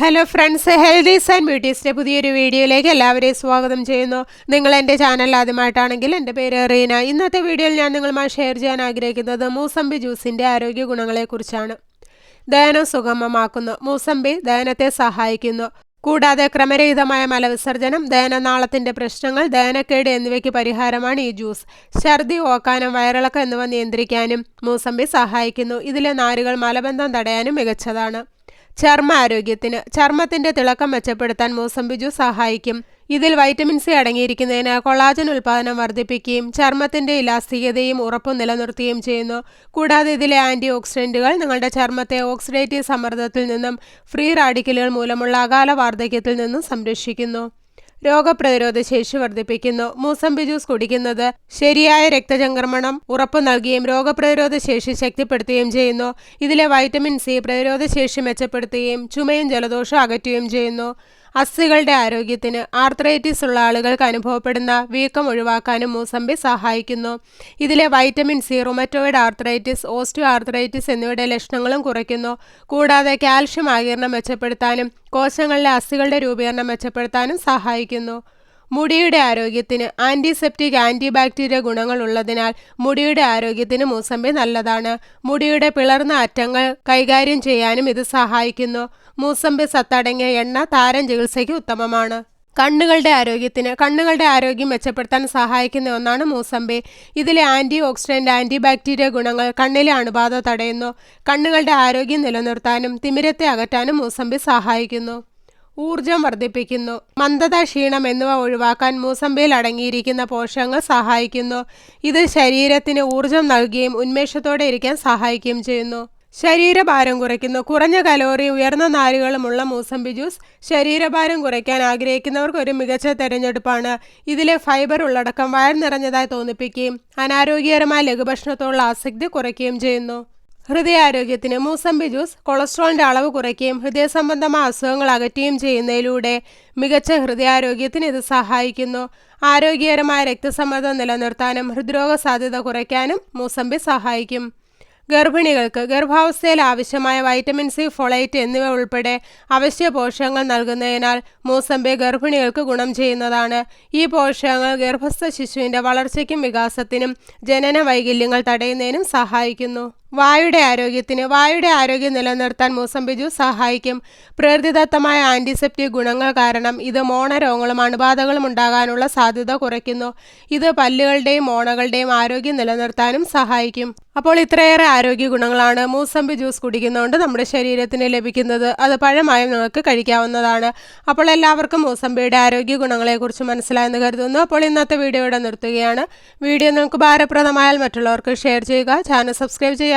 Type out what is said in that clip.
Hello friends healthies and ബ്യൂട്ടീസിന്റെ പുതിയൊരു വീഡിയോയിലേക്ക് എല്ലാവരെയും സ്വാഗതം ചെയ്യുന്നു. നിങ്ങൾ എന്റെ ചാനൽ ആദ്യമായിട്ടാണെങ്കിൽ എന്റെ പേര് റീന. ഇന്നത്തെ വീഡിയോയിൽ ഞാൻ നിങ്ങളുമായി ഷെയർ ചെയ്യാൻ ആഗ്രഹിക്കുന്നത് മൂസമ്പി ജ്യൂസിന്റെ ആരോഗ്യ ഗുണങ്ങളെക്കുറിച്ചാണ് ദഹനം സുഗമമാക്കുന്നു. മൂസമ്പി ദഹനത്തെ സഹായിക്കുന്നു. കൂടാതെ ക്രമരഹിതമായ മലവിസർജനം ദഹനനാളത്തിന്റെ പ്രശ്നങ്ങൾ ദഹനക്കേട് എന്നിവയ്ക്ക് പരിഹാരമാണ് ഈ ജ്യൂസ്. ഛർദി ഓക്കാനം വയറിളക്കം എന്നിവ നിയന്ത്രിക്കാനും മൂസമ്പി സഹായിക്കുന്നു. ഇതിലെ നാരുകൾ മലബന്ധം തടയാനും മികച്ചതാണ്. ചർമ്മ ആരോഗ്യത്തിന് ചർമ്മത്തിന്റെ തിളക്കം മെച്ചപ്പെടുത്താൻ മൂസമ്പി ജ്യൂസ് സഹായിക്കും. ഇതിൽ വൈറ്റമിൻ സി അടങ്ങിയിരിക്കുന്നതിന് കൊളാജൻ ഉൽപ്പാദനം വർദ്ധിപ്പിക്കുകയും ചർമ്മത്തിന്റെ ഇലാസ്തികതയും ഉറപ്പും നിലനിർത്തുകയും ചെയ്യുന്നു. കൂടാതെ ഇതിലെ ആന്റി ഓക്സിഡന്റുകൾ നിങ്ങളുടെ ചർമ്മത്തെ ഓക്സിഡേറ്റീവ് സമ്മർദ്ദത്തിൽ നിന്നും ഫ്രീ റാഡിക്കലുകൾ മൂലമുള്ള അകാല വാർദ്ധക്യത്തിൽ നിന്നും സംരക്ഷിക്കുന്നു. രോഗപ്രതിരോധ ശേഷി വർദ്ധിപ്പിക്കുന്നു. മൂസമ്പി ജ്യൂസ് കുടിക്കുന്നത് ശരിയായ രക്തചംക്രമണം ഉറപ്പു നൽകുകയും രോഗപ്രതിരോധ ശേഷി ശക്തിപ്പെടുത്തുകയും ചെയ്യുന്നു. ഇതിലെ വൈറ്റമിൻ സി പ്രതിരോധ ശേഷി മെച്ചപ്പെടുത്തുകയും ചുമയും ജലദോഷം അകറ്റുകയും ചെയ്യുന്നു. അസ്ഥികളുടെ ആരോഗ്യത്തിന് ആർത്രൈറ്റിസ് ഉള്ള ആളുകൾക്ക് അനുഭവപ്പെടുന്ന വീക്കം ഒഴിവാക്കാനും മൂസമ്പി സഹായിക്കുന്നു. ഇതിലെ vitamin C rheumatoid arthritis osteo arthritis എന്നിവയുടെ ലക്ഷണങ്ങളും കുറയ്ക്കുന്നു. കൂടാതെ കാൽഷ്യം ആകിരണം മെച്ചപ്പെടുത്താനും കോശങ്ങളിലെ അസ്ഥികളുടെ രൂപീകരണം മെച്ചപ്പെടുത്താനും സഹായിക്കുന്നു. മുടിയുടെ ആരോഗ്യത്തിന് ആന്റിസെപ്റ്റിക് ആന്റിബാക്ടീരിയ ഗുണങ്ങൾ ഉള്ളതിനാൽ മുടിയുടെ ആരോഗ്യത്തിന് മൂസമ്പി നല്ലതാണ്. മുടിയുടെ പിളർന്ന അറ്റങ്ങൾ കൈകാര്യം ചെയ്യാനും ഇത് സഹായിക്കുന്നു. മൂസമ്പി സത്തടങ്ങിയ എണ്ണ താരം ചികിത്സയ്ക്ക് ഉത്തമമാണ്. കണ്ണുകളുടെ ആരോഗ്യത്തിന് കണ്ണുകളുടെ ആരോഗ്യം മെച്ചപ്പെടുത്താൻ സഹായിക്കുന്ന ഒന്നാണ് മൂസമ്പി. ഇതിലെ ആന്റി ഓക്സിഡന്റ് ആന്റി ബാക്ടീരിയ ഗുണങ്ങൾ കണ്ണിലെ അണുബാധ തടയുന്നു. കണ്ണുകളുടെ ആരോഗ്യം നിലനിർത്താനും തിമിരത്തെ അകറ്റാനും മൂസമ്പി സഹായിക്കുന്നു. ഊർജം വർദ്ധിപ്പിക്കുന്നു. മന്ദത ക്ഷീണം എന്നിവ ഒഴിവാക്കാൻ മൂസമ്പയിൽ അടങ്ങിയിരിക്കുന്ന പോഷകങ്ങൾ സഹായിക്കുന്നു. ഇത് ശരീരത്തിന് ഊർജം നൽകുകയും ഉന്മേഷത്തോടെ ഇരിക്കാൻ സഹായിക്കുകയും ചെയ്യുന്നു. ശരീരഭാരം കുറയ്ക്കുന്നു. കുറഞ്ഞ കലോറി ഉയർന്ന നാരുകളുമുള്ള മൂസമ്പി ജ്യൂസ് ശരീരഭാരം കുറയ്ക്കാൻ ആഗ്രഹിക്കുന്നവർക്ക് ഒരു മികച്ച തെരഞ്ഞെടുപ്പാണ്. ഇതിലെ ഫൈബർ ഉള്ളടക്കം വയർ നിറഞ്ഞതായി തോന്നിപ്പിക്കുകയും അനാരോഗ്യകരമായ ലഘുഭക്ഷണത്തോടുള്ള ആസക്തി കുറയ്ക്കുകയും ചെയ്യുന്നു. ഹൃദയാരോഗ്യത്തിന് മൂസമ്പി ജ്യൂസ് കൊളസ്ട്രോളിന്റെ അളവ് കുറയ്ക്കുകയും ഹൃദയ സംബന്ധമായ അസുഖങ്ങൾ അകറ്റുകയും ചെയ്യുന്നതിലൂടെ മികച്ച ഹൃദയാരോഗ്യത്തിന് ഇത് സഹായിക്കുന്നു. ആരോഗ്യകരമായ രക്തസമ്മർദ്ദം നിലനിർത്താനും ഹൃദ്രോഗ സാധ്യത കുറയ്ക്കാനും മൂസമ്പി സഹായിക്കും. ഗർഭിണികൾക്ക് ഗർഭാവസ്ഥയിൽ ആവശ്യമായ വൈറ്റമിൻ സി ഫൊളൈറ്റ് എന്നിവ ഉൾപ്പെടെ അവശ്യ പോഷകങ്ങൾ നൽകുന്നതിനാൽ മൂസമ്പി ഗർഭിണികൾക്ക് ഗുണം ചെയ്യുന്നതാണ്. ഈ പോഷകങ്ങൾ ഗർഭസ്ഥ ശിശുവിന്റെ വളർച്ചയ്ക്കും വികാസത്തിനും ജനന വൈകല്യങ്ങൾ തടയുന്നതിനും സഹായിക്കുന്നു. വായുടെ ആരോഗ്യത്തിന് വായുടെ ആരോഗ്യം നിലനിർത്താൻ മൂസംബി ജ്യൂസ് സഹായിക്കും. പ്രകൃതിദത്തമായ ആന്റിസെപ്റ്റിക് ഗുണങ്ങൾ കാരണം ഇത് മോണരോഗങ്ങളും അണുബാധകളും ഉണ്ടാകാനുള്ള സാധ്യത കുറയ്ക്കുന്നു. ഇത് പല്ലുകളുടെയും മോണകളുടെയും ആരോഗ്യം നിലനിർത്താനും സഹായിക്കും. അപ്പോൾ ഇത്രയേറെ ആരോഗ്യ ഗുണങ്ങളാണ് മൂസമ്പി ജ്യൂസ് കുടിക്കുന്നതുകൊണ്ട് നമ്മുടെ ശരീരത്തിന് ലഭിക്കുന്നത്. അത് പഴമായും നിങ്ങൾക്ക് കഴിക്കാവുന്നതാണ്. അപ്പോൾ എല്ലാവർക്കും മൂസമ്പിയുടെ ആരോഗ്യ ഗുണങ്ങളെക്കുറിച്ച് മനസ്സിലായെന്ന് കരുതുന്നു. അപ്പോൾ ഇന്നത്തെ വീഡിയോ ഇവിടെ നിർത്തുകയാണ്. വീഡിയോ നിങ്ങൾക്ക് ഭാരപ്രദമായാൽ മറ്റുള്ളവർക്ക് ഷെയർ ചെയ്യുക. ചാനൽ സബ്സ്ക്രൈബ് ചെയ്യുക